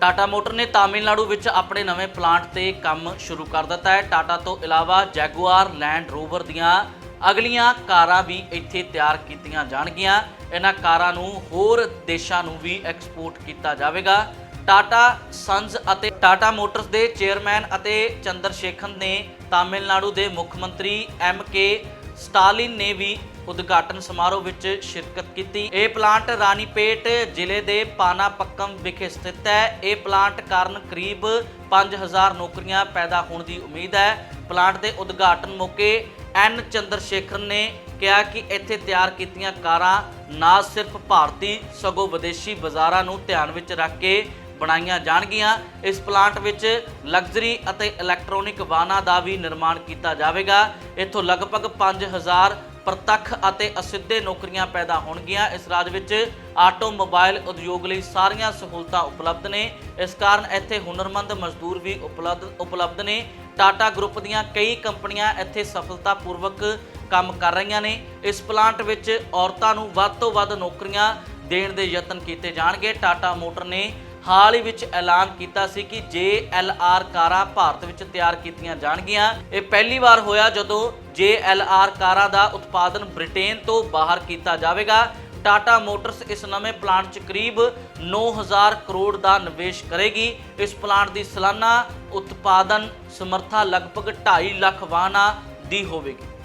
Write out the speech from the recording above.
Tata motor ਨੇ ਤਾਮਿਲਨਾਡੂ ਵਿੱਚ ਆਪਣੇ ਨਵੇਂ ਪਲਾਂਟ ਤੇ ਕੰਮ ਸ਼ੁਰੂ ਕਰ ਦਿੱਤਾ ਹੈ। ਟਾਟਾ ਤੋਂ ਇਲਾਵਾ ਜੈਗੁਆਰ ਲੈਂਡ ਰੋਵਰ ਦੀਆਂ ਅਗਲੀਆਂ ਕਾਰਾਂ ਵੀ ਇੱਥੇ ਤਿਆਰ ਕੀਤੀਆਂ ਜਾਣਗੀਆਂ। ਇਹਨਾਂ ਕਾਰਾਂ ਨੂੰ ਹੋਰ ਦੇਸ਼ਾਂ ਨੂੰ ਵੀ ਐਕਸਪੋਰਟ ਕੀਤਾ ਜਾਵੇਗਾ। ਟਾਟਾ ਸੰਜ਼ ਅਤੇ ਟਾਟਾ ਮੋਟਰਸ ਦੇ ਚੇਅਰਮੈਨ ਅਤੇ ਚੰਦਰ ਸ਼ੇਖਨ ਨੇ ਤਾਮਿਲਨਾਡੂ ਦੇ ਮੁੱਖ ਮੰਤਰੀ ਐਮ ਕੇ ਸਟਾਲਿਨ ਨੇ ਵੀ ਉਦਘਾਟਨ ਸਮਾਰੋਹ ਵਿੱਚ ਸ਼ਿਰਕਤ ਕੀਤੀ। ਇਹ ਪਲਾਂਟ ਰਾਨੀਪੇਟ ਜ਼ਿਲ੍ਹੇ ਦੇ ਪਾਨਾਪੱਕਮ ਵਿਖੇ ਸਥਿਤ ਹੈ। ਇਹ ਪਲਾਂਟ ਕਾਰਨ ਕਰੀਬ 5000 ਨੌਕਰੀਆਂ ਪੈਦਾ ਹੋਣ ਦੀ ਉਮੀਦ ਹੈ। ਪਲਾਂਟ ਦੇ ਉਦਘਾਟਨ ਮੌਕੇ ਐਨ ਚੰਦਰ ਸ਼ੇਖਰ ਨੇ ਕਿਹਾ ਕਿ ਇੱਥੇ ਤਿਆਰ ਕੀਤੀਆਂ ਕਾਰਾਂ ਨਾ ਸਿਰਫ ਭਾਰਤੀ, ਸਗੋਂ ਵਿਦੇਸ਼ੀ ਬਾਜ਼ਾਰਾਂ ਨੂੰ ਧਿਆਨ ਵਿੱਚ ਰੱਖ ਕੇ ਬਣਾਈਆਂ ਜਾਣਗੀਆਂ। ਇਸ ਪਲਾਂਟ ਵਿੱਚ ਲਗਜ਼ਰੀ ਅਤੇ ਇਲੈਕਟ੍ਰੋਨਿਕ ਵਾਹਨਾਂ ਦਾ ਵੀ ਨਿਰਮਾਣ ਕੀਤਾ ਜਾਵੇਗਾ। ਇੱਥੋਂ ਲਗਭਗ 5000 ਪ੍ਰਤੱਖ ਅਤੇ ਅਸਿੱਧੇ ਨੌਕਰੀਆਂ ਪੈਦਾ ਹੋਣਗੀਆਂ। ਇਸ ਰਾਜ ਵਿੱਚ ਆਟੋਮੋਬਾਈਲ ਉਦਯੋਗ ਲਈ ਸਾਰੀਆਂ ਸਹੂਲਤਾਂ ਉਪਲਬਧ ਨੇ। ਇਸ ਕਾਰਨ ਇੱਥੇ ਹੁਨਰਮੰਦ ਮਜ਼ਦੂਰ ਵੀ ਉਪਲਬਧ ਉਪਲਬਧ ਨੇ। ਟਾਟਾ ਗਰੁੱਪ ਦੀਆਂ ਕਈ ਕੰਪਨੀਆਂ ਇੱਥੇ ਸਫਲਤਾਪੂਰਵਕ ਕੰਮ ਕਰ ਰਹੀਆਂ ਨੇ। ਇਸ ਪਲਾਂਟ ਵਿੱਚ ਔਰਤਾਂ ਨੂੰ ਵੱਧ ਤੋਂ ਵੱਧ ਨੌਕਰੀਆਂ ਦੇਣ ਦੇ ਯਤਨ ਕੀਤੇ ਜਾਣਗੇ। ਟਾਟਾ ਮੋਟਰ ਨੇ ਹਾਲ ਹੀ ਵਿੱਚ ਐਲਾਨ ਕੀਤਾ ਸੀ ਕਿ JLR ਕਾਰਾਂ ਭਾਰਤ ਵਿੱਚ ਤਿਆਰ ਕੀਤੀਆਂ ਜਾਣਗੀਆਂ। ਇਹ ਪਹਿਲੀ ਵਾਰ ਹੋਇਆ ਜਦੋਂ JLR ਕਾਰਾਂ ਦਾ ਉਤਪਾਦਨ ਬ੍ਰਿਟੇਨ ਤੋਂ ਬਾਹਰ ਕੀਤਾ ਜਾਵੇਗਾ। ਟਾਟਾ ਮੋਟਰਸ ਇਸ ਨਵੇਂ ਪਲਾਂਟ 'ਚ ਕਰੀਬ 9000 ਕਰੋੜ ਦਾ ਨਿਵੇਸ਼ ਕਰੇਗੀ। ਇਸ ਪਲਾਂਟ ਦੀ ਸਾਲਾਨਾ ਉਤਪਾਦਨ ਸਮਰੱਥਾ ਲਗਭਗ 2.5 ਲੱਖ ਵਾਹਨਾਂ ਦੀ ਹੋਵੇਗੀ।